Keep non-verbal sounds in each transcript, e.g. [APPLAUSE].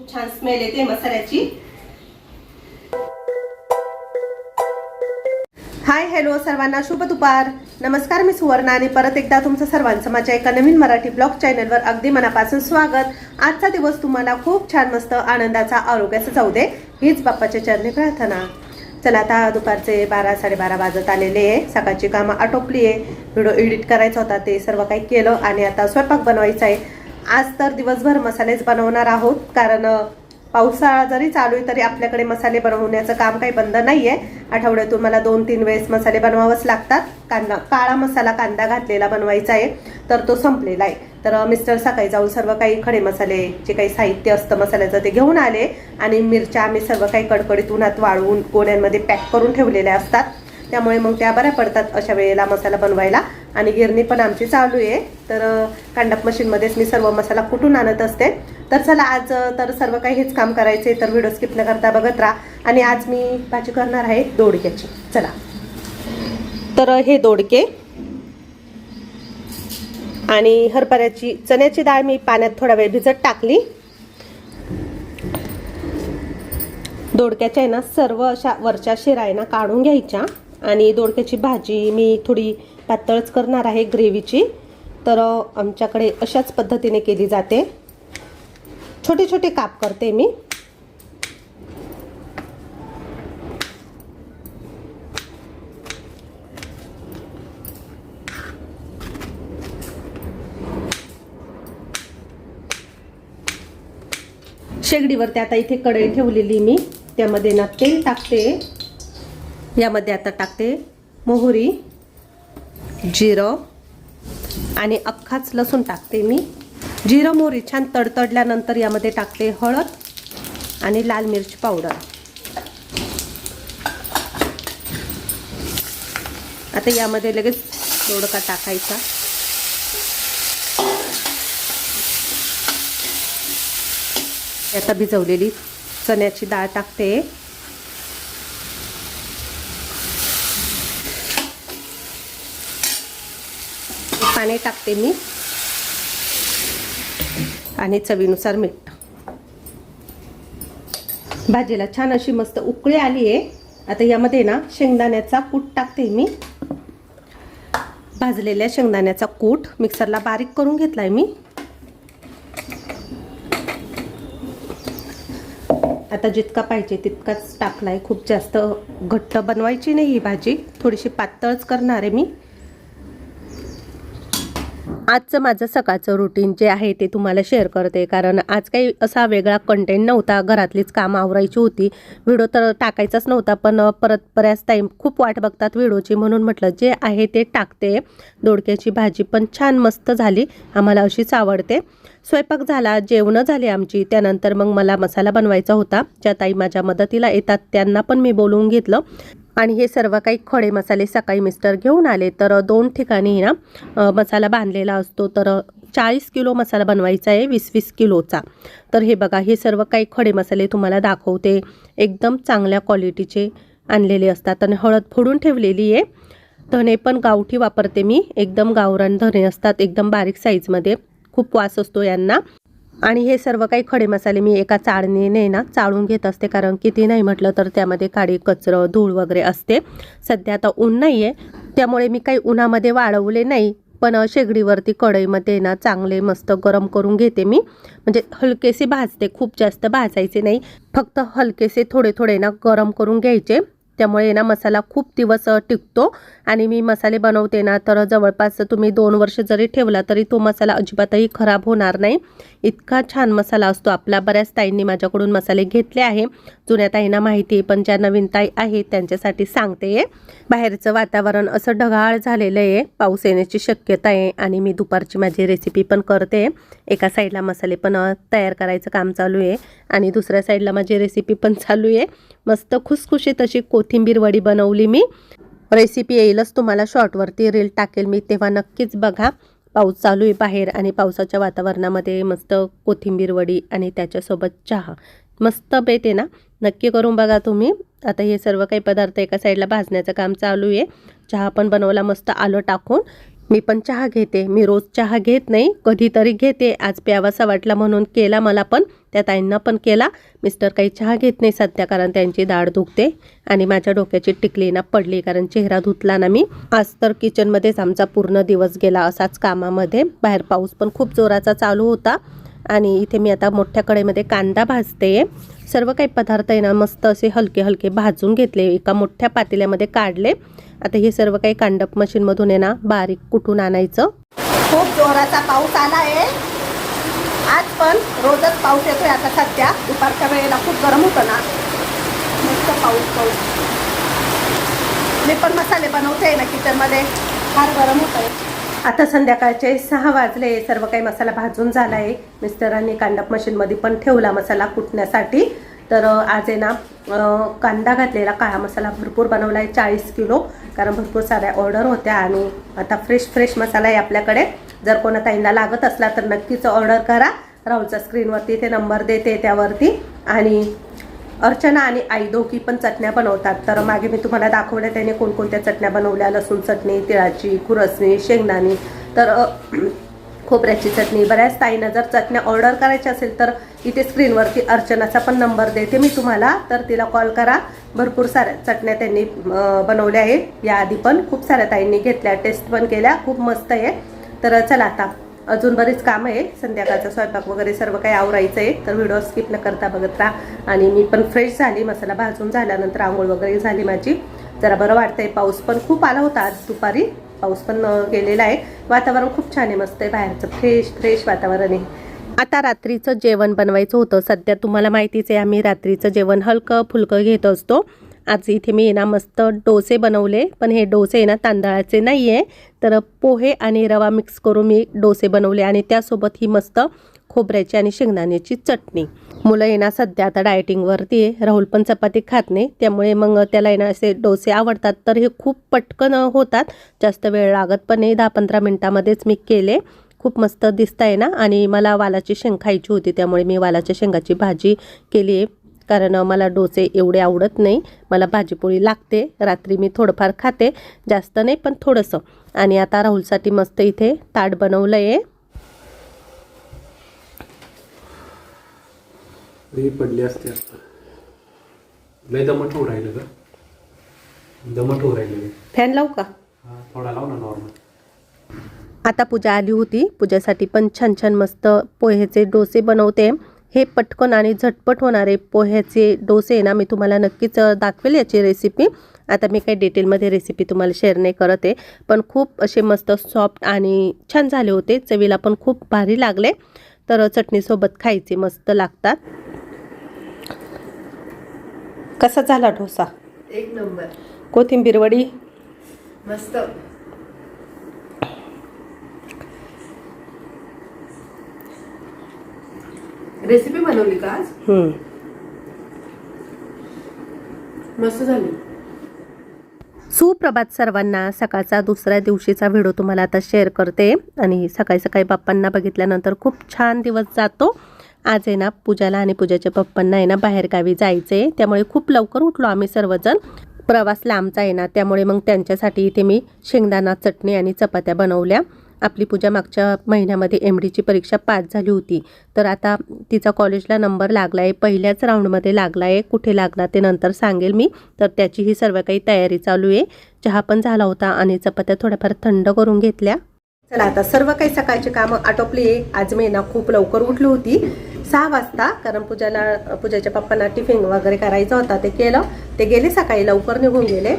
खूप छान स्मेल येते मसाल्याची. हाय हॅलो सर्वांना शुभ दुपार. नमस्कार मी सुवर्णा आणि परत एकदा तुमचं सर्वांचं माझ्या एका नवीन मराठी ब्लॉग चॅनलवर अगदी मनापासून स्वागत. आजचा दिवस तुम्हाला खूप छान मस्त आनंदाचा आरोग्याचा जाऊ दे हीच बाप्पाच्या चरणी प्रार्थना. चला आता दुपारचे बारा साडेबारा वाजत आलेले आहे. सकाळची कामं आटोपली आहे. व्हिडिओ एडिट करायचा होता ते सर्व काही केलं आणि आता स्वयंपाक बनवायचा आहे. आज तर दिवसभर मसालेच बनवणार आहोत कारण पावसाळा जरी चालू आहे तरी आपल्याकडे मसाले बनवण्याचं काम काही बंद नाही आहे आठवड्यातून मला दोन तीन वेळेस मसाले बनवावंच लागतात. कांदा काळा मसाला कांदा घातलेला बनवायचा आहे तर तो संपलेला आहे. तर मिस्टर सकाळी जाऊन सर्व काही खडे मसाले जे काही साहित्य असतं मसाल्याचं ते घेऊन आले आणि मिरच्या आम्ही सर्व काही कडकडीत उन्हात वाळवून गोण्यांमध्ये पॅक करून ठेवलेल्या असतात. त्यामुळे मग त्या बऱ्या पडतात अशा वेळेला मसाला बनवायला. आणि गिरणी पण आमची चालू आहे. तर कांडप मशीनमध्येच मी सर्व मसाला कुठून आणत असते. तर चला आज तर सर्व काही हेच काम करायचे तर व्हिडिओ स्किप न करता बघत राहा. आणि आज मी भाजी करणार आहे दोडक्याची. चला. तर हे दोडके. आणि हरभऱ्याची चण्याची डाळ मी पाण्यात थोडा वेळ भिजत टाकली. दोडक्याच्या आहे ना सर्व अशा वरच्या शिरा आहे ना काढून घ्यायच्या. आणि दोडक्याची भाजी मी थोडी पातळच करणार आहे ग्रेव्हीची. तर आमच्याकडे अशाच पद्धतीने केली जाते. छोटे छोटे काप करते मी. शेगडीवरती आता इथे कढई ठेवलेली मी. त्यामध्ये ना तेल टाकते. यामध्ये आता टाकते मोहरी जिरं आणि अख्खाच लसूण टाकते मी. जिरं मोहरी छान तडतडल्यानंतर यामध्ये टाकते हळद आणि लाल मिरची पावडर. आता यामध्ये लगेच दोडका टाकायचा. आता भिजवलेली चण्याची डाळ टाकते. पाणी टाकते मी. आणि चवीनुसार मीठ. भाजीला छान अशी मस्त उकळी आली आहे. आता यामध्ये ना शेंगदाण्याचा कूट टाकते मी. भाजलेल्या शेंगदाण्याचा कूट मिक्सरला बारीक करून घेतलाय मी. आता जितका पाहिजे तितकाच टाकलाय. खूप जास्त घट्ट बनवायची नाही ही भाजी. थोडीशी पातळच करणार आहे मी. आजचं माझं सकाळचं रुटीन जे आहे ते तुम्हाला शेअर करते. कारण आज काही असा वेगळा कंटेंट नव्हता. घरातलीच कामं आवरायची होती. व्हिडिओ तर टाकायचाच नव्हता. पण परत बऱ्याच टाईम खूप वाट बघतात व्हिडिओची म्हणून म्हटलं जे आहे ते टाकते. दोडक्याची भाजी पण छान मस्त झाली. आम्हाला अशीच आवडते. स्वयंपाक झाला जेवणं झाली आमची. त्यानंतर मग मला मसाला बनवायचा होता. ज्या ताई माझ्या मदतीला येतात त्यांना पण मी बोलवून घेतलं. आणि हे सर्व काही खडे मसाले सकाळी मिस्टर घेऊन आले. तर दोन ठिकाणी ना मसाला बांधलेला असतो. तर चाळीस किलो मसाला बनवायचा आहे वीस वीस किलोचा. तर हे बघा हे सर्व काही खडे मसाले तुम्हाला दाखवते. एकदम चांगल्या क्वालिटीचे आणलेले असतात. आणि हळद फोडून ठेवलेली आहे. धने पण गावठी वापरते मी. एकदम गावरान धने असतात. एकदम बारीक साईजमध्ये खूप वास असतो यांना. आणि हे सर्व काही खडे मसाले मी एका चाळणीने ना चाळून घेत असते कारण किती नाही म्हटलं तर त्यामध्ये काळी कचरं धूळ वगैरे असते. सध्या आता ऊन नाही आहे त्यामुळे मी काही उन्हामध्ये वाळवले नाही पण शेगडीवरती कढईमध्ये ना चांगले मस्त गरम करून घेते मी. म्हणजे हलकेसे भाजते खूप जास्त भाजायचे नाही. फक्त हलकेसे थोडे थोडे ना गरम करून घ्यायचे. त्यामुळे ना मसाला खूप दिवस टिकतो. आणि मी मसाले बनवते ना तर जवळपास तुम्ही दोन वर्ष जरी ठेवला तरी तो मसाला अजिबातही खराब होणार नाही. इतका छान मसाला असतो आपला. बऱ्याच ताईंनी माझ्याकडून मसाले घेतले आहे. जुन्या ताईंना माहिती आहे पण ज्या नवीन ताई आहेत त्यांच्यासाठी सांगते बाहेरचं वातावरण असं ढगाळ झालेलं आहे. पाऊस येण्याची शक्यता आहे. आणि मी दुपारची माझी रेसिपी पण करते. एका साईडला मसाले पण तयार करायचं काम चालू आहे. आणि दुसऱ्या साईडला माझी रेसिपी पण चालू आहे. मस्त खुसखुशीत अशी कोथिंबीर वडी बनवली मी. रेसिपी येईलच तुम्हाला शॉर्टवरती रील टाकेल मी. तेव्हा नक्कीच बघा. पाऊस चालू आहे बाहेर आणि पावसाच्या वातावरणामध्ये मस्त कोथिंबीर वडी आणि त्याच्यासोबत चहा. मस्त बेत आहे ना? नक्की करून बघा तुम्ही. आता हे सर्व काही पदार्थ एका साईडला भाजण्याचं काम चालू आहे. चहा पण बनवला मस्त आलं टाकून. मी पण चहा घेते. मी रोज चहा घेत नाही. कधीतरी घेते. आज प्यावासा वाटला म्हणून केला मला पण. त्या ताईंना पण केला. मिस्टर काही चहा घेत नाही सध्या कारण त्यांची दाढ दुखते आणि माझ्या डोक्याची टिकली ना पडली कारण चेहरा धुतला ना मी. आज तर किचनमध्येच आमचा पूर्ण दिवस गेला असाच कामामध्ये. बाहेर पाऊस पण खूप जोराचा चालू होता आणि इथे मी आता मोठ्या कडेमध्ये कांदा भाजते सर्व काही पदार्थ आहे ना मस्त असे हलके हलके भाजून घेतले एका मोठ्या पातेल्यामध्ये काढले. आता हे सर्व काही कांडप मशीनमधून आहे ना बारीक कुठून आणायचं? खूप जोराचा पाऊस आला आहे आज पण रोजच पाऊस येतोय आता सध्या. दुपारच्या वेळेला खूप गरम होतं ना. मस्त पाऊस पाऊस. मी पण मसाले बनवते ना किचनमध्ये. फार गरम होत आहे आता संध्याकाळचे सहा वाजले. सर्व काही मसाला भाजून झाला आहे मिस्टरांनी कांडप मशीनमध्ये पण ठेवला मसाला कुटण्यासाठी. तर आज आहे ना कांदा घातलेला काळा मसाला भरपूर बनवला आहे चाळीस किलो. कारण भरपूर साऱ्या ऑर्डर होत्या आणि आता फ्रेश फ्रेश मसाला आहे आपल्याकडे. जर कोणा ताईंना लागत असला तर नक्कीच ऑर्डर करा. राहुलचा स्क्रीनवरती ते नंबर देते त्यावरती. आणि अर्चना आणि आई दोघी पण चटण्या बनवतात. तर मागे मी तुम्हाला दाखवल्या त्याने कोणकोणत्या चटण्या बनवल्या. लसूण चटणी तिळाची खुरसणी शेंगदाणी. तर [CLEARS THROAT] खोबऱ्याची चटणी. बऱ्याच ताईंना जर चटण्या ऑर्डर करायच्या असेल तर इथे स्क्रीनवरती अर्चनाचा पण नंबर देते मी तुम्हाला. तर तिला कॉल करा. भरपूर साऱ्या चटण्या त्यांनी बनवल्या आहेत. याआधी पण खूप साऱ्या ताईंनी घेतल्या. टेस्ट पण केल्या. खूप मस्त आहे. तर चला आता अजून बरेच काम आहे. संध्याकाळचा स्वयंपाक वगैरे सर्व काही आवरायचं आहे तर व्हिडिओ स्किप न करता बघत राहा. आणि मी पण फ्रेश झाली. मसाला भाजून झाल्यानंतर आंघोळ वगैरे झाली माझी. जरा बरं वाटतंय. पाऊस पण खूप आला होता आज दुपारी. पाऊस पण गेलेला आहे. वातावरण खूप छान आहे. मस्त आहे. बाहेरचं फ्रेश फ्रेश वातावरण आहे. आता रात्रीचं जेवण बनवायचं होतं. सध्या तुम्हाला माहितीच आहे आम्ही रात्रीचं जेवण हलकं फुलकं घेत असतो. आज इथे मी ना मस्त डोसे बनवले. पण हे डोसे ना तांदळाचे नाही आहे तर पोहे आणि रवा मिक्स करून मी डोसे बनवले आणि त्यासोबत ही मस्त खोबऱ्याची आणि शेंगदाण्याची चटणी. मुलं येणार सध्या आता डायटिंगवरती आहे. राहुल पण चपाती खात नाही. त्यामुळे मग त्याला येणार असे डोसे आवडतात. तर हे खूप पटकन होतात. जास्त वेळ लागत पण नाही. दहा पंधरा मिनटामध्येच मी केले. खूप मस्त दिसत आहे ना? आणि मला वालाची शेंग खायची होती. त्यामुळे मी वालाच्या शेंगाची भाजी केली आहे. कारण मला डोसे एवढे आवडत नाही. मला भाजीपोळी लागते. रात्री मी थोडंफार खाते. जास्त नाही पण थोडंसं. आणि आता राहुलसाठी मस्त इथे ताट बनवलं आहे पडली असते आता. लय दमट होऊ राहिलं का दमट होऊ राहिलं फॅन लावू का? हा थोडा लाव ना नॉर्मल आता पूजा आली होती. पूजासाठी पण छान छान मस्त पोह्याचे डोसे बनवते. हे पटकन आणि झटपट होणारे पोह्याचे डोसे ना मी तुम्हाला नक्कीच दाखवेल याची रेसिपी आता मी काही डिटेलमध्ये रेसिपी तुम्हाला शेअर नाही करत आहे पण खूप असे मस्त सॉफ्ट आणि छान झाले होते. चवीला पण खूप भारी लागले. तर चटणीसोबत खायचे मस्त लागतात. कसा झाला डोसा? एक नंबर. कोथिंबीर वडी? मस्त. रेसिपी बनवली का आज. मस्त झाली. सुप्रभात सर्वांना. सकाळचा दुसऱ्या दिवशीचा व्हिडिओ तुम्हाला आता शेअर करते. आणि सकाळी सकाळी बाप्पांना बघितल्यानंतर खूप छान दिवस जातो. आज आहे ना पूजाला आणि पूजाच्या पप्पांना आहे ना बाहेरगावी जायचं. आहे त्यामुळे खूप लवकर उठलो आम्ही सर्वजण. प्रवास लांबचा आहे ना त्यामुळे मग त्यांच्यासाठी इथे मी शेंगदाणा चटणी आणि चपात्या बनवल्या. आपली पूजा मागच्या महिन्यामध्ये एम डीची परीक्षा पास झाली होती. तर आता तिचा कॉलेजला नंबर लागला आहे पहिल्याच राऊंडमध्ये लागला आहे कुठे लागला ते नंतर सांगेल मी. तर त्याची ही सर्व काही तयारी चालू आहे. चहा पण झाला होता आणि चपात्या थोड्याफार थंड करून घेतल्या. चला आता सर्व काही सकाळची कामं आटोपली आहे. आज मी ना खूप लवकर उठली होती. सहा वाजता कारण पूजाला पूजाच्या पप्पांना टिफिन वगैरे करायचा होता ते केलं. ते गेले सकाळी लवकर निघून गेले.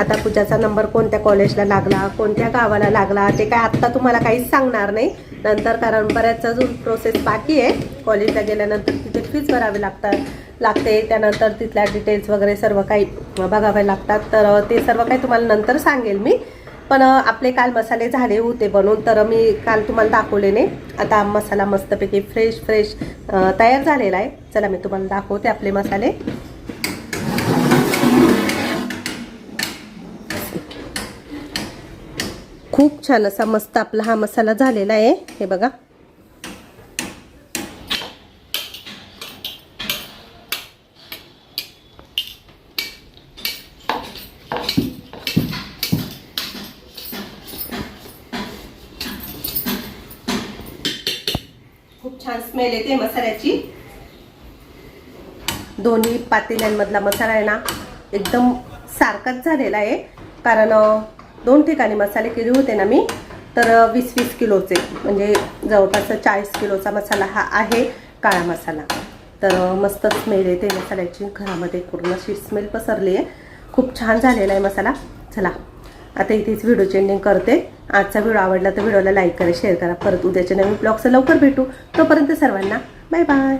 आता पूजाचा नंबर कोणत्या कॉलेजला लागला कोणत्या गावाला लागला ते काय आत्ता तुम्हाला काहीच सांगणार नाही. नंतर कारण बऱ्याच अजून प्रोसेस बाकी आहे. कॉलेजला गेल्यानंतर तिथे फीज भरावी लागतात लागते. त्यानंतर तिथल्या डिटेल्स वगैरे सर्व काही बघावे लागतात. तर ते सर्व काही तुम्हाला नंतर सांगेल मी. पण आपले काल मसाले झाले होते बनवून तर मी काल तुम्हाला दाखवले नाही. आता मसाला मस्तपैकी फ्रेश फ्रेश तयार झालेला आहे. चला मी तुम्हाला दाखवते आपले मसाले. खूप छान असा मस्त आपला हा मसाला झालेला आहे. हे बघा. खूप छान स्मेल येते मसाल्याची. दोन्ही पातेल्यांमधला मसाला आहे ना एकदम सारखाच झालेला आहे. कारण दोन ठिकाणी मसाले केले होते ना मी तर वीस वीस किलोचे म्हणजे जवळपास चाळीस किलोचा मसाला हा आहे काळा मसाला. तर मस्त स्मेल येते मसाल्याची. घरामध्ये पूर्ण अशी स्मेल पसरली आहे. खूप छान झालेला आहे मसाला. चला आता इथेच व्हिडिओची एंडिंग करते. आजचा व्हिडिओ आवडला तर व्हिडिओला लाईक करा शेअर करा. परत उद्याच्या नवीन ब्लॉगचं लवकर भेटू. तोपर्यंत सर्वांना बाय बाय